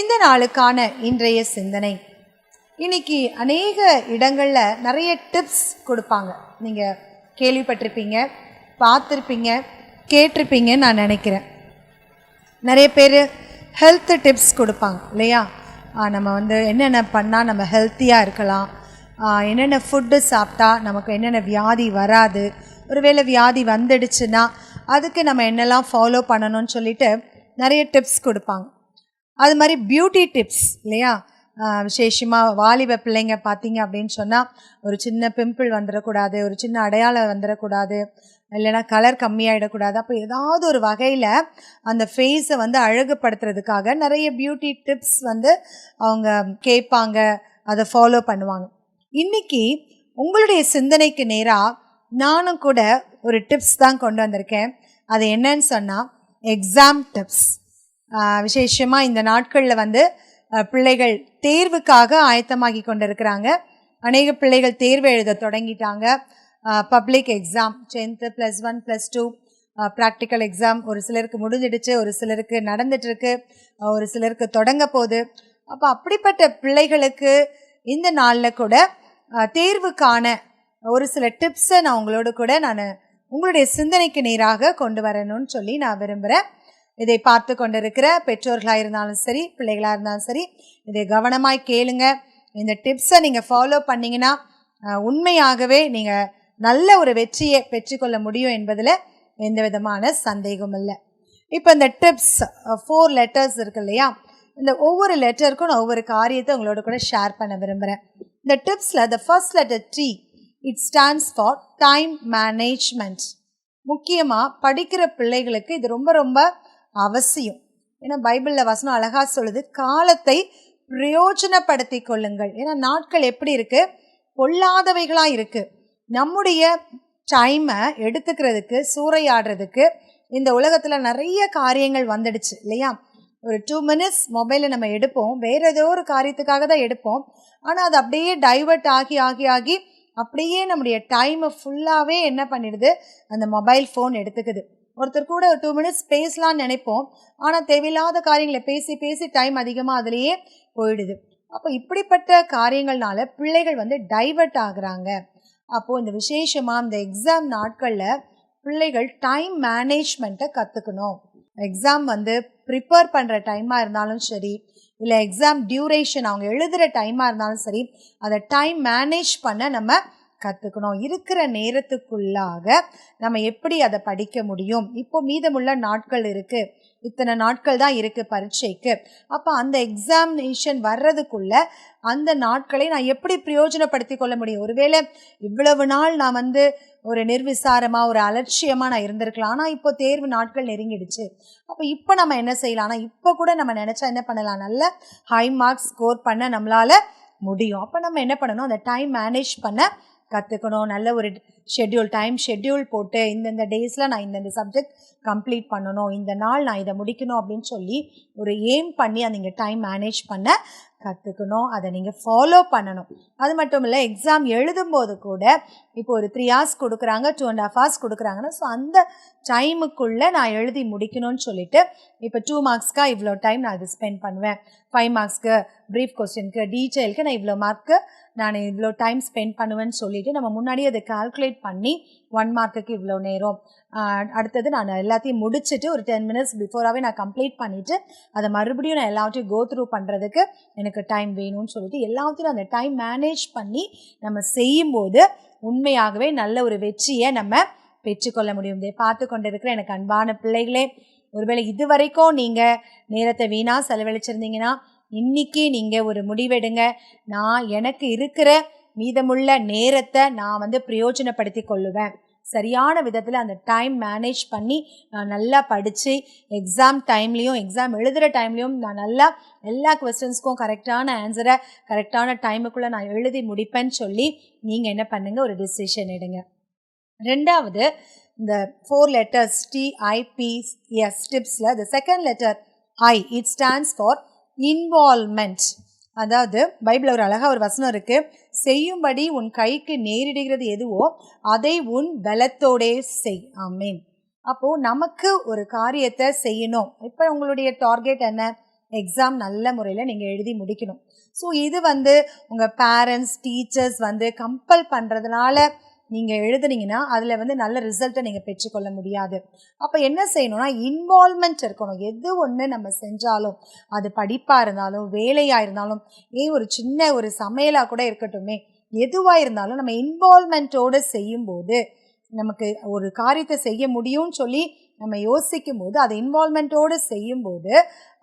இந்த நாளுக்கான இன்றைய சிந்தனை. இன்னைக்கு அநேக இடங்களில் நிறைய டிப்ஸ் கொடுப்பாங்க. நீங்கள் கேள்விப்பட்டிருப்பீங்க பார்த்துருப்பீங்க கேட்டிருப்பீங்கன்னு நான் நினைக்கிறேன். நிறைய பேர் ஹெல்த் டிப்ஸ் கொடுப்பாங்க இல்லையா? நம்ம வந்து என்னென்ன பண்ணால் நம்ம ஹெல்த்தியாக இருக்கலாம். என்னென்ன ஃபுட்டு சாப்பிட்டா நமக்கு என்னென்ன வியாதி வராது. ஒருவேளை வியாதி வந்துடுச்சுன்னா அதுக்கு நம்ம என்னெல்லாம் ஃபாலோ பண்ணணும்னு சொல்லிட்டு நிறைய டிப்ஸ் கொடுப்பாங்க. அது மாதிரி பியூட்டி டிப்ஸ் இல்லையா? விசேஷமாக வாலிப பிள்ளைங்க பார்த்தீங்க அப்படின்னு சொன்னால் ஒரு சின்ன பிம்பிள் வந்துடக்கூடாது ஒரு சின்ன அடையாளம் வந்துடக்கூடாது இல்லைன்னா கலர் கம்மியாயிடக்கூடாது. அப்போ ஏதாவது ஒரு வகையில் அந்த ஃபேஸை வந்து அழகுபடுத்துறதுக்காக நிறைய பியூட்டி டிப்ஸ் வந்து அவங்க கேட்பாங்க அதை ஃபாலோ பண்ணுவாங்க. இன்னைக்கு உங்களுடைய சிந்தனைக்கு நேராக நானும் கூட ஒரு டிப்ஸ் தான் கொண்டு வந்திருக்கேன். அது என்னன்னு சொன்னால் எக்ஸாம் டிப்ஸ் விசேஷமாக இந்த நாட்களில் வந்து பிள்ளைகள் தேர்வுக்காக ஆயத்தமாகி கொண்டிருக்கிறாங்க. அநேக பிள்ளைகள் தேர்வு எழுத தொடங்கிட்டாங்க. Public exam tenth plus one plus two practical exam ஒரு சிலருக்கு முடிஞ்சிடுச்சு ஒரு சிலருக்கு நடந்துட்டுருக்கு ஒரு சிலருக்கு தொடங்க போகுது. அப்போ அப்படிப்பட்ட பிள்ளைகளுக்கு இந்த நாளில் கூட தேர்வுக்கான ஒரு சில டிப்ஸை நான் உங்களோட கூட நான் உங்களுடைய சிந்தனைக்கு நேராக கொண்டு வரணும்னு சொல்லி நான் விரும்புகிறேன் இதை பார்த்து கொண்டிருக்கிற பெற்றோர்களாக இருந்தாலும் சரி பிள்ளைகளாக இருந்தாலும் சரி இதை கவனமாய் கேளுங்க. இந்த டிப்ஸை நீங்கள் ஃபாலோ பண்ணிங்கன்னா உண்மையாகவே நீங்கள் நல்ல ஒரு வெற்றியை பெற்றுக்கொள்ள முடியும் என்பதில் எந்த விதமான சந்தேகமும் இல்லை. இப்போ இந்த டிப்ஸ் ஃபோர் லெட்டர்ஸ் இருக்கு இல்லையா? இந்த ஒவ்வொரு லெட்டருக்கும் நான் ஒவ்வொரு காரியத்தை உங்களோட கூட ஷேர் பண்ண விரும்புகிறேன் இந்த டிப்ஸில் the first letter T it stands for time management முக்கியமாக படிக்கிற பிள்ளைகளுக்கு இது ரொம்ப ரொம்ப அவசியம். ஏன்னா பைபிளில் வசனம் அழகாக சொல்லுது காலத்தை பிரயோஜனப்படுத்தி கொள்ளுங்கள். ஏன்னா நாட்கள் எப்படி இருக்குது பொல்லாதவைகளாக இருக்குது நம்முடைய டைமை எடுத்துக்கிறதுக்கு சூறையாடுறதுக்கு இந்த உலகத்தில் நிறைய காரியங்கள் வந்துடுச்சு இல்லையா? ஒரு டூ மினிட்ஸ் மொபைலை நம்ம எடுப்போம் வேறு ஏதோ ஒரு காரியத்துக்காக தான் எடுப்போம். ஆனால் அது அப்படியே டைவர்ட் ஆகி ஆகி ஆகி அப்படியே நம்முடைய டைமை ஃபுல்லாகவே என்ன பண்ணிடுது? அந்த மொபைல் ஃபோன் எடுத்துக்குது. ஒருத்தர் கூட ஒரு டூ மினிட்ஸ் பேசலாம்னு நினைப்போம். ஆனால் தேவையில்லாத காரியங்களை பேசி பேசி டைம் அதிகமாக அதுலேயே போயிடுது. அப்போ இப்படிப்பட்ட காரியங்கள்னால பிள்ளைகள் வந்து டைவர்ட் ஆகுறாங்க. அப்போது இந்த விசேஷமாக இந்த எக்ஸாம் நாட்களில் பிள்ளைகள் டைம் மேனேஜ்மெண்ட்டை கற்றுக்கணும் எக்ஸாம் வந்து ப்ரிப்பேர் பண்ணுற டைமாக இருந்தாலும் சரி இல்லை எக்ஸாம் டியூரேஷன் அவங்க எழுதுகிற டைமாக இருந்தாலும் சரி அதை டைம் மேனேஜ் பண்ண நம்ம கற்றுக்கணும் இருக்கிற நேரத்துக்குள்ளாக நம்ம எப்படி அதை படிக்க முடியும்? இப்போ மீதமுள்ள நாட்கள் இருக்குது இத்தனை நாட்கள் தான் இருக்குது பரீட்சைக்கு. அப்போ அந்த எக்ஸாமினேஷன் வர்றதுக்குள்ள அந்த நாட்களை நான் எப்படி பிரயோஜனப்படுத்தி கொள்ள முடியும்? ஒருவேளை இவ்வளவு நாள் நான் வந்து ஒரு நிர்விசாரமாக ஒரு அலட்சியமாக நான் இருந்திருக்கலாம். ஆனால் இப்போ தேர்வு நாட்கள் நெருங்கிடுச்சு. அப்போ இப்போ நம்ம என்ன செய்யலாம்? ஆனால் இப்போ கூட நம்ம நினச்சா என்ன பண்ணலாம்? நல்ல ஹை மார்க்ஸ் ஸ்கோர் பண்ண நம்மளால் முடியும். அப்போ நம்ம என்ன பண்ணணும்? அந்த டைம் மேனேஜ் பண்ண கற்றுக்கணும் நல்ல ஒரு ஷெட்யூல் டைம் ஷெட்யூல் போட்டு இந்தந்த டேஸில் நான் இந்தந்த சப்ஜெக்ட் கம்ப்ளீட் பண்ணணும். இந்த நாள் நான் இதை முடிக்கணும் அப்படின்னு சொல்லி ஒரு எய்ம் பண்ணி அதை நீங்கள் டைம் மேனேஜ் பண்ண கற்றுக்கணும் அதை நீங்கள் ஃபாலோ பண்ணணும். அது மட்டும் இல்லை எக்ஸாம் எழுதும்போது கூட இப்போ ஒரு த்ரீ ஹார்ஸ் கொடுக்குறாங்க டூ அண்ட் ஹாஃப் ஹார்ஸ் கொடுக்குறாங்கன்னா ஸோ அந்த டைமுக்குள்ளே நான் எழுதி முடிக்கணும்னு சொல்லிட்டு இப்போ டூ மார்க்ஸ்க்காக இவ்வளோ டைம் நான் இது ஸ்பெண்ட் பண்ணுவேன். ஃபைவ் மார்க்ஸ்க்கு ப்ரீஃப் கொஸ்டினுக்கு டீட்டெயிலுக்கு நான் இவ்வளோ மார்க்கு நான் இவ்வளோ டைம் ஸ்பெண்ட் பண்ணுவேன்னு சொல்லிட்டு நம்ம முன்னாடியே அதை கால்குலேட் பண்ணி ஒன் மார்க்குக்கு இவ்வளோ நேரம். அடுத்தது நான் எல்லாத்தையும் முடிச்சுட்டு ஒரு டென் மினிட்ஸ் பிஃபோராகவே நான் கம்ப்ளீட் பண்ணிவிட்டு அதை மறுபடியும் நான் எல்லாத்தையும் கோ த்ரூ பண்ணுறதுக்கு எனக்கு டைம் வேணும்னு சொல்லிட்டு எல்லாத்தையும் அந்த டைம் மேனேஜ் பண்ணி நம்ம செய்யும்போது உண்மையாகவே நல்ல ஒரு வெற்றியை நம்ம பெற்றுக்கொள்ள முடியும். இதை பார்த்து கொண்டிருக்கிற எனக்கு அன்பான பிள்ளைகளே ஒருவேளை இது வரைக்கும் நீங்கள் நேரத்தை வீணாக செலவழிச்சிருந்தீங்கன்னா இன்னைக்கு நீங்கள் ஒரு முடிவெடுங்க. நான் எனக்கு இருக்கிற மீதமுள்ள நேரத்தை நான் வந்து பிரயோஜனப்படுத்தி கொள்ளுவேன். சரியான விதத்தில் அந்த டைம் மேனேஜ் பண்ணி நான் நல்லா படித்து எக்ஸாம் டைம்லேயும் எக்ஸாம் எழுதுகிற டைம்லேயும் நான் நல்லா எல்லா கொஸ்டின்ஸ்க்கும் கரெக்டான ஆன்சரை கரெக்டான டைமுக்குள்ளே நான் எழுதி முடிப்பேன்னு சொல்லி நீங்கள் என்ன பண்ணுங்கள் ஒரு டிசிஷன் எடுங்க. ரெண்டாவது இந்த ஃபோர் லெட்டர்ஸ் டிஐபிஎஸ் டிப்ஸில் இந்த second letter I it stands for involvement அதாவது பைபிளில் ஒரு அழகாக ஒரு வசனம் இருக்கு. செய்யும்படி உன் கைக்கு நேரிடுகிறது எதுவோ அதை உன் பலத்தோடே செய். ஆமீன். அப்போது நமக்கு ஒரு காரியத்தை செய்யணும். இப்போ உங்களுடைய டார்கெட் என்ன? எக்ஸாம் நல்ல முறையில் நீங்கள் எழுதி முடிக்கணும். ஸோ இது வந்து உங்கள் பேரண்ட்ஸ் டீச்சர்ஸ் வந்து கம்பல் பண்ணுறதுனால நீங்கள் எழுதுனீங்கன்னா அதில் வந்து நல்ல ரிசல்ட்டை நீங்கள் பெற்றுக்கொள்ள முடியாது. அப்போ என்ன செய்யணும்னா இன்வால்மெண்ட் இருக்கணும். எது ஒன்று நம்ம செஞ்சாலும் அது படிப்பாக இருந்தாலும் வேலையாக இருந்தாலும் ஏன் ஒரு சின்ன ஒரு சமையலாக கூட இருக்கட்டுமே எதுவாக இருந்தாலும் நம்ம இன்வால்மெண்ட்டோடு செய்யும்போது நமக்கு ஒரு காரியத்தை செய்ய முடியும்னு சொல்லி நம்ம யோசிக்கும் போது அதை இன்வால்மெண்ட்டோடு செய்யும்போது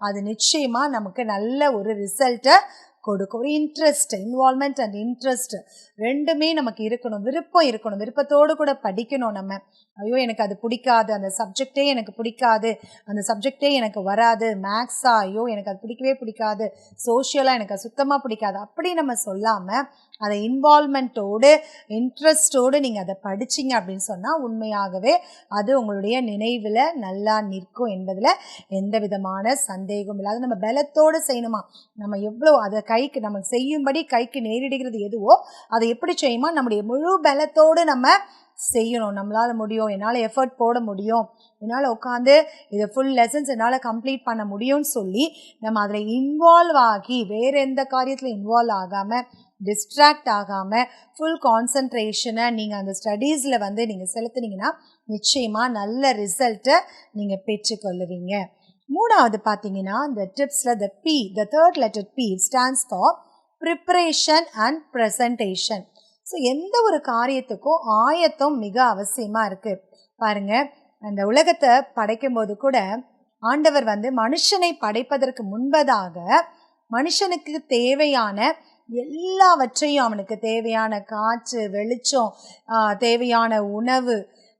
அது நிச்சயமாக நமக்கு நல்ல ஒரு ரிசல்ட்டை கொடுக்கும். ஒரு இன்ட்ரெஸ்ட் இன்வால்மெண்ட் அண்ட் இன்ட்ரெஸ்ட் ரெண்டுமே நமக்கு இருக்கணும். விருப்பம் இருக்கணும். விருப்பத்தோடு கூட படிக்கணும் நம்ம. ஐயோ எனக்கு அது பிடிக்காது. அந்த சப்ஜெக்டே எனக்கு பிடிக்காது. அந்த சப்ஜெக்டே எனக்கு வராது. மேக்ஸா ஐயோ எனக்கு அது பிடிக்கவே பிடிக்காது. சோஷியலாக எனக்கு அது சுத்தமாக பிடிக்காது. அப்படி நம்ம சொல்லாமல் அதை இன்வால்மெண்ட்டோடு இன்ட்ரெஸ்டோடு நீங்கள் அதை படிச்சீங்க அப்படின்னு சொன்னால் உண்மையாகவே அது உங்களுடைய நினைவில் நல்லா நிற்கும் என்பதில் எந்த விதமான சந்தேகமும் இல்லை அது நம்ம பலத்தோடு செய்யணுமா? நம்ம எவ்வளோ அதை கைக்கு நம்ம செய்யும்படி கைக்கு நேரிடுகிறது எதுவோ அதை எப்படி செய்யுமா? நம்முடைய முழு பலத்தோடு நம்ம செய்யணும். நம்மளால் முடியும். என்னால் எஃபர்ட் போட முடியும். என்னால் உட்காந்து இதை ஃபுல் லெசன்ஸ் என்னால் கம்ப்ளீட் பண்ண முடியும்னு சொல்லி நம்ம அதில் இன்வால்வ் ஆகி வேறு எந்த காரியத்தில் இன்வால்வ் ஆகாமல் டிஸ்ட்ராக்ட் ஆகாமல் ஃபுல் கான்சன்ட்ரேஷனை நீங்கள் அந்த ஸ்டடீஸில் வந்து நீங்கள் செலுத்துனீங்கன்னா நிச்சயமாக நல்ல ரிசல்ட்டை நீங்கள் பெற்றுக்கொள்ளுவீங்க. மூணாவது பார்த்தீங்கன்னா இந்த டிப்ஸில் the P the third letter P stands for preparation and presentation so எந்த ஒரு காரியத்துக்கும் ஆயத்தம் மிக அவசியமாக இருக்குது பாருங்கள் அந்த உலகத்தை படைக்கும்போது கூட ஆண்டவர் வந்து மனுஷனை படைப்பதற்கு முன்பதாக மனுஷனுக்கு தேவையான எல்லாவற்றையும் அவனுக்கு தேவையான காற்று வெளிச்சம் தேவையான உணவு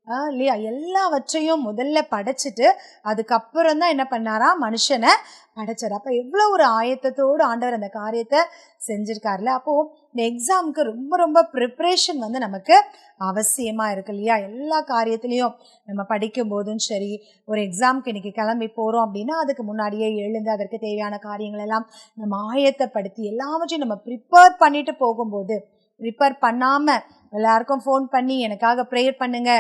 இல்லையா? எல்லாவற்றையும் முதல்ல படைச்சிட்டு அதுக்கப்புறம் தான் என்ன பண்ணாரா? மனுஷனை படைச்சார். அப்போ எவ்வளோ ஒரு ஆயத்தத்தோடு ஆண்டவர் அந்த காரியத்தை செஞ்சுருக்காருல அப்போது இந்த எக்ஸாமுக்கு ரொம்ப ரொம்ப ப்ரிப்ரேஷன் வந்து நமக்கு அவசியமாக இருக்கு இல்லையா? எல்லா காரியத்துலேயும் நம்ம படிக்கும் போதும் சரி ஒரு எக்ஸாமுக்கு இன்றைக்கி கிளம்பி போகிறோம் அப்படின்னா அதுக்கு முன்னாடியே எழுந்து அதற்கு தேவையான காரியங்கள் எல்லாம் நம்ம ஆயத்தப்படுத்தி எல்லாவற்றையும் நம்ம ப்ரிப்பேர் பண்ணிட்டு போகும்போது ப்ரிப்பேர் பண்ணாமல் எல்லாருக்கும் ஃபோன் பண்ணி எனக்காக ப்ரேயர் பண்ணுங்க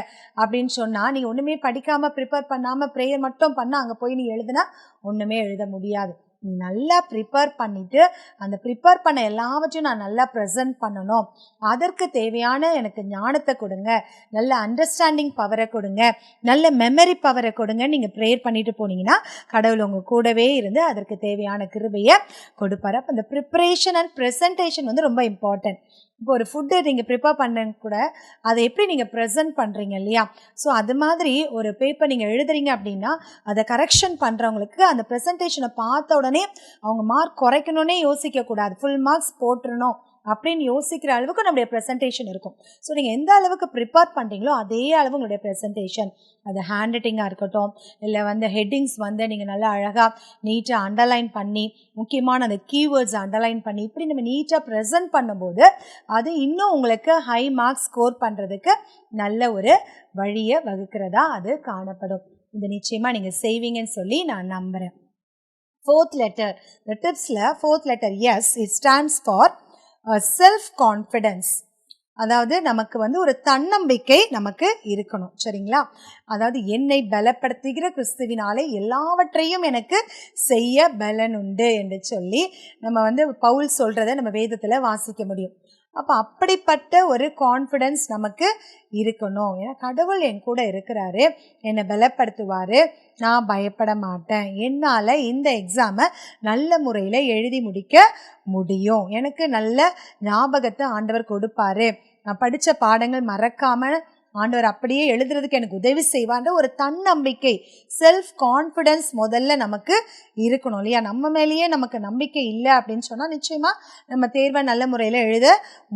அப்படின்னு சொன்னால் நீங்கள் ஒன்றுமே படிக்காமல் ப்ரிப்பேர் பண்ணாமல் ப்ரேயர் மட்டும் பண்ணால் அங்கே போய் நீ எழுதுனா ஒன்றுமே எழுத முடியாது. நீ நல்லா ப்ரிப்பேர் பண்ணிவிட்டு அந்த ப்ரிப்பேர் பண்ண எல்லாவற்றையும் நான் நல்லா ப்ரெசன்ட் பண்ணணும். அதற்கு தேவையான எனக்கு ஞானத்தை கொடுங்க. நல்ல அண்டர்ஸ்டாண்டிங் பவரை கொடுங்க. நல்ல மெமரி பவரை கொடுங்க. நீங்கள் ப்ரேயர் பண்ணிட்டு போனீங்கன்னா கடவுள் உங்கள் கூடவே இருந்து அதற்கு தேவையான கிருபையை கொடுப்பார். அப்போ அந்த ப்ரிப்ரேஷன் அண்ட் ப்ரெசன்டேஷன் வந்து ரொம்ப இம்பார்ட்டன்ட் இப்போ ஒரு ஃபுட்டை நீங்கள் ப்ரிப்பேர் பண்ணுங்க கூட அதை எப்படி நீங்கள் ப்ரெசென்ட் பண்ணுறீங்க இல்லையா? ஸோ அது மாதிரி ஒரு பேப்பர் நீங்கள் எழுதுறீங்க அப்படின்னா அதை கரெக்ஷன் பண்ணுறவங்களுக்கு அந்த ப்ரெசன்டேஷனை பார்த்த உடனே அவங்க மார்க் குறைக்கணுன்னே யோசிக்கக்கூடாது. ஃபுல் மார்க்ஸ் போட்டுருணும் அப்படின்னு யோசிக்கிற அளவுக்கு நம்முடைய ப்ரெசன்டேஷன் இருக்கும். ஸோ நீங்கள் எந்த அளவுக்கு ப்ரிப்பேர் பண்ணுறீங்களோ அதே அளவு உங்களுடைய ப்ரெசன்டேஷன் அது ஹேண்ட் ரைட்டிங்காக இருக்கட்டும் இல்லை வந்து ஹெட்டிங்ஸ் வந்து நீங்கள் நல்லா அழகாக நீட்டாக அண்டர்லைன் பண்ணி முக்கியமான அந்த கீவேர்ட்ஸ் அண்டர்லைன் பண்ணி இப்படி நம்ம நீட்டாக ப்ரெசென்ட் பண்ணும்போது அது இன்னும் உங்களுக்கு ஹை மார்க்ஸ் ஸ்கோர் பண்ணுறதுக்கு நல்ல ஒரு வழியை வகுக்கிறதா அது காணப்படும். இது நிச்சயமாக நீங்கள் செய்வீங்கன்னு சொல்லி நான் நம்புகிறேன் ஃபோர்த் லெட்டர் இந்த டிப்ஸில் fourth letter S it stands for self confidence அதாவது நமக்கு வந்து ஒரு தன்னம்பிக்கை நமக்கு இருக்கணும். சரிங்களா? அதாவது என்னை பலப்படுத்துகிற கிறிஸ்துவினாலே எல்லாவற்றையும் எனக்கு செய்ய பலன் உண்டு என்று சொல்லி நம்ம வந்து பவுல் சொல்கிறத நம்ம வேதத்தில் வாசிக்க முடியும். அப்போ அப்படிப்பட்ட ஒரு கான்ஃபிடென்ஸ் நமக்கு இருக்கணும். ஏன்னா கடவுள் என் கூட இருக்கிறாரு. என்னை பலப்படுத்துவார். நான் பயப்பட மாட்டேன். என்னால் இந்த எக்ஸாமை நல்ல முறையில் எழுதி முடிக்க முடியும். எனக்கு நல்ல ஞாபகத்தை ஆண்டவர் கொடுப்பாரு. நான் படித்த பாடங்கள் மறக்காமல் ஆண்டவர் அப்படியே எழுதுறதுக்கு எனக்கு உதவி செய்வான்ற ஒரு தன்னம்பிக்கை செல்ஃப் கான்ஃபிடென்ஸ் முதல்ல நமக்கு இருக்கணும் இல்லையா? நம்ம மேலேயே நமக்கு நம்பிக்கை இல்லை அப்படின்னு சொன்னால் நிச்சயமாக நம்ம தேர்வை நல்ல முறையில் எழுத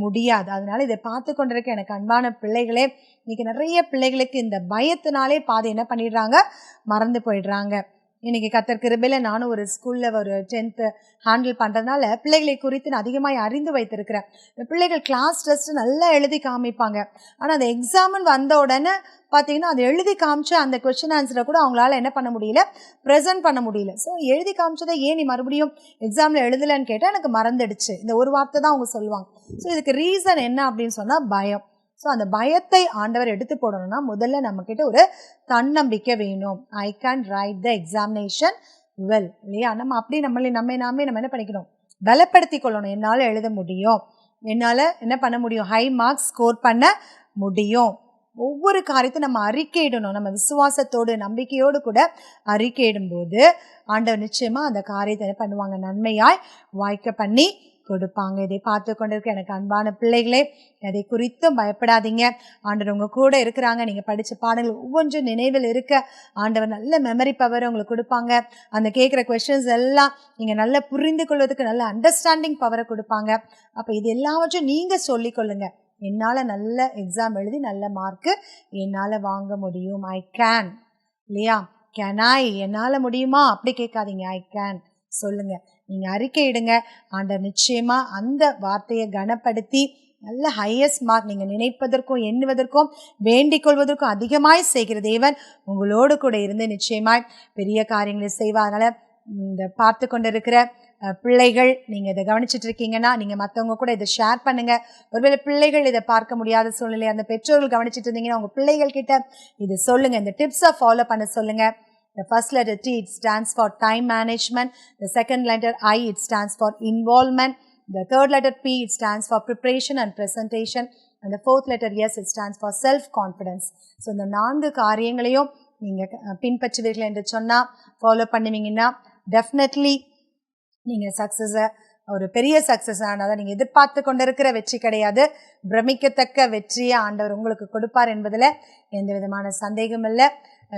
முடியாது. அதனால் இதை பார்த்து கொண்டிருக்க எனக்கு அன்பான பிள்ளைகளே இன்னைக்கு நிறைய பிள்ளைகளுக்கு இந்த பயத்தினாலே பாதை என்ன பண்ணிடுறாங்க? மறந்து போயிடுறாங்க. இன்னைக்கு கத்தர் கிருபையில் நானும் ஒரு ஸ்கூலில் ஒரு டென்த்து ஹேண்டில் பண்ணுறதுனால பிள்ளைகளை குறித்து நான் அதிகமாக அறிந்து வைத்திருக்கிறேன். இந்த பிள்ளைகள் கிளாஸ் டெஸ்ட்டு நல்லா எழுதி காமிப்பாங்க. ஆனால் அந்த எக்ஸாமுன்னு வந்த உடனே பார்த்தீங்கன்னா அதை எழுதி காமிச்ச அந்த கொஸ்டின் ஆன்சரை கூட அவங்களால என்ன பண்ண முடியல? ப்ரெசென்ட் பண்ண முடியல. ஸோ எழுதி காமிச்சதை ஏன் நீ மறுபடியும் எக்ஸாமில் எழுதலைன்னு கேட்டால் எனக்கு மறந்துடுச்சு. இந்த ஒரு வார்த்தை தான் அவங்க சொல்லுவாங்க. ஸோ இதுக்கு ரீசன் என்ன அப்படின்னு சொன்னால் பயம். ஸோ அந்த பயத்தை ஆண்டவர் எடுத்து போடணும்னா முதல்ல நம்மக்கிட்ட ஒரு தன்னம்பிக்கை வேணும். I can write the examination well இல்லையா? நம்ம அப்படி நம்மளை நம்ம நாமே நம்ம என்ன பண்ணிக்கணும்? பலப்படுத்தி கொள்ளணும். என்னால் எழுத முடியும். என்னால் என்ன பண்ண முடியும்? ஹை மார்க்ஸ் ஸ்கோர் பண்ண முடியும். ஒவ்வொரு காரியத்தையும் நம்ம அறிக்கையிடணும். நம்ம விசுவாசத்தோடு நம்பிக்கையோடு கூட அறிக்கையிடும்போது ஆண்டவர் நிச்சயமாக அந்த காரியத்தை என்ன பண்ணுவாங்க? நன்மையாய் வாய்க்க பண்ணி கொடுப்பாங்க. இதை பார்த்து கொண்டிருக்க எனக்கு அன்பான பிள்ளைகளே அதை குறித்தும் பயப்படாதீங்க. ஆண்டவர் உங்க கூட இருக்கிறாங்க. நீங்கள் படித்த பாடங்கள் ஒவ்வொன்றும் நினைவில் இருக்க ஆண்டவர் நல்ல மெமரி பவர் உங்களுக்கு கொடுப்பாங்க. அந்த கேட்குற கொஷின்ஸ் எல்லாம் நீங்கள் நல்லா புரிந்து கொள்வதற்கு நல்ல அண்டர்ஸ்டாண்டிங் பவரை கொடுப்பாங்க. அப்போ இது எல்லாவற்றையும் நீங்கள் சொல்லிக்கொள்ளுங்க என்னால் நல்ல எக்ஸாம் எழுதி நல்ல மார்க்கு என்னால் வாங்க முடியும். ஐ கேன் இல்லையா? கேன் ஐ என்னால் முடியுமா? அப்படி கேட்காதீங்க. ஐ கேன் சொல்லுங்கள் நீங்கள் அறிக்கையிடுங்க. ஆண்டவர் நிச்சயமா அந்த வார்த்தையை கனப்படுத்தி நல்ல ஹையஸ்ட் மார்க் நீங்கள் நினைப்பதற்கும் எண்ணுவதற்கும் வேண்டிக் கொள்வதற்கும் அதிகமாய் செய்கிற தேவன் உங்களோடு கூட இருந்து நிச்சயமாய் பெரிய காரியங்களை செய்வார் இந்த பார்த்து கொண்டிருக்கிற பிள்ளைகள் நீங்கள் இதை கவனிச்சிட்டு இருக்கீங்கன்னா நீங்கள் மற்றவங்க கூட இதை ஷேர் பண்ணுங்கள் ஒருவேளை பிள்ளைகள் இதை பார்க்க முடியாத சூழ்நிலை அந்த பெற்றோர்கள் கவனிச்சிட்டு இருந்தீங்கன்னா உங்கள் பிள்ளைகள் கிட்ட இதை சொல்லுங்கள் இந்த டிப்ஸை ஃபாலோ பண்ண சொல்லுங்கள் The first letter T, it stands for time management. The second letter I, it stands for involvement. The third letter P, it stands for preparation and presentation. And the fourth letter S, it stands for self-confidence. So இந்த நான்கு காரியங்களையும் நீங்கள் பின்பற்றுவீர்கள் என்று சொன்னால் follow பண்ணுவீங்கன்னா definitely நீங்கள் சக்ஸஸை ஒரு பெரிய success ஆனதை நீங்கள் எதிர்பார்த்து கொண்டிருக்கிற வெற்றி கிடையாது பிரமிக்கத்தக்க வெற்றியை ஆண்டவர் உங்களுக்கு கொடுப்பார் என்பதில் எந்த விதமான சந்தேகம் இல்லை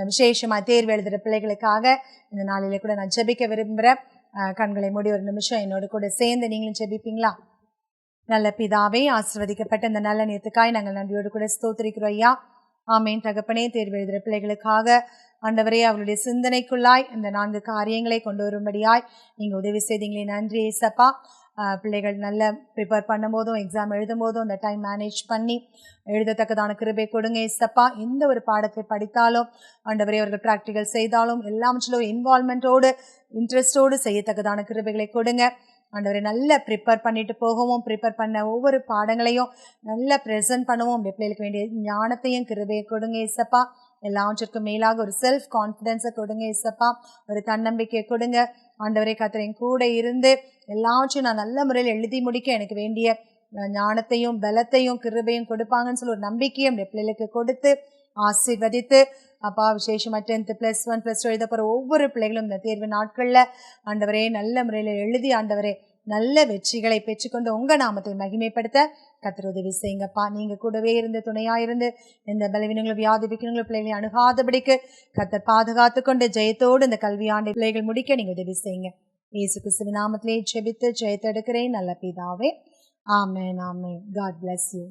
விசேஷமாக விசேஷமா தேர்வு எழுதுகிற பிள்ளைகளுக்காக இந்த நாளில கூட நான் ஜெபிக்க விரும்புகிறேன் கண்களை மூடி ஒரு நிமிஷம் என்னோட கூட சேர்ந்து நீங்களும் ஜெபிப்பீங்களா? நல்ல பிதாவே ஆசிர்வதிக்கப்பட்ட இந்த நல்ல நேத்துக்காய் நாங்கள் நன்றியோடு கூட ஸ்தோத்திரிக்கிறோம் ஐயா. ஆமேன். தகப்பனே தேர்வு எழுதுகிற பிள்ளைகளுக்காக ஆண்டவரே அவருடைய சிந்தனைக்குள்ளாய் இந்த நான்கு காரியங்களை கொண்டு வரும்படியாய் நீங்கள் உதவி செய்தீங்களே. நன்றி ஏசப்பா. பிள்ளைகள் நல்ல ப்ரிப்பேர் பண்ணும்போதும் எக்ஸாம் எழுதும் போதும் அந்த டைம் மேனேஜ் பண்ணி எழுதத்தக்கதான கிருபை கொடுங்க சப்பா எந்த ஒரு பாடத்தை படித்தாலும் ஆண்டவரே அவர்கள் ப்ராக்டிகல் செய்தாலும் எல்லாவற்றிலும் இன்வால்மெண்ட்டோடு இன்ட்ரெஸ்டோடு செய்யத்தக்கதான கிருபைகளை கொடுங்க. ஆண்டவரை நல்லா ப்ரிப்பேர் பண்ணிட்டு போகவும் ப்ரிப்பேர் பண்ண ஒவ்வொரு பாடங்களையும் நல்லா ப்ரெசென்ட் பண்ணவும். பிள்ளைகளுக்கு வேண்டிய ஞானத்தையும் கிருபையை கொடுங்க இசப்பா எல்லாவற்றிற்கும் மேலாக ஒரு செல்ஃப் கான்ஃபிடென்ஸை கொடுங்க இசப்பா ஒரு தன்னம்பிக்கையை கொடுங்க. ஆண்டவரே கத்திரையும் கூட இருந்து எல்லாவற்றையும் நான் நல்ல முறையில் எழுதி முடிக்க எனக்கு வேண்டிய ஞானத்தையும் பலத்தையும் கிருபையும் கொடுப்பாங்கன்னு சொல்லி ஒரு நம்பிக்கையை நம்முடைய பிள்ளைகளுக்கு கொடுத்து ஆசிர்வதித்து அப்பா விசேஷமாக tenth plus one plus two எழுத போகிற ஒவ்வொரு பிள்ளைகளும் இந்த தேர்வு நாட்களில் ஆண்டவரே நல்ல முறையில் எழுதி ஆண்டவரே நல்ல வெற்றிகளை பெற்றுக்கொண்டு உங்கள் நாமத்தை மகிமைப்படுத்த கத்திர உதவி செய்யுங்கப்பா. நீங்கள் கூடவே இருந்து துணையாக இருந்து இந்த பலவீனங்களும் வியாதி விக்கணுங்களும் பிள்ளைகளை அணுகாதபடிக்கு கத்தர் பாதுகாத்து கொண்டு ஜெயத்தோடு இந்த கல்வியாண்டு பிள்ளைகள் முடிக்க நீங்கள் உதவி செய்யுங்க. இயேசு கிறிஸ்துவ நாமத்திலே ஜெபித்து ஜெயத்தெடுக்கிறேன் நல்ல பிதாவே. ஆமேன் ஆமேன். God bless you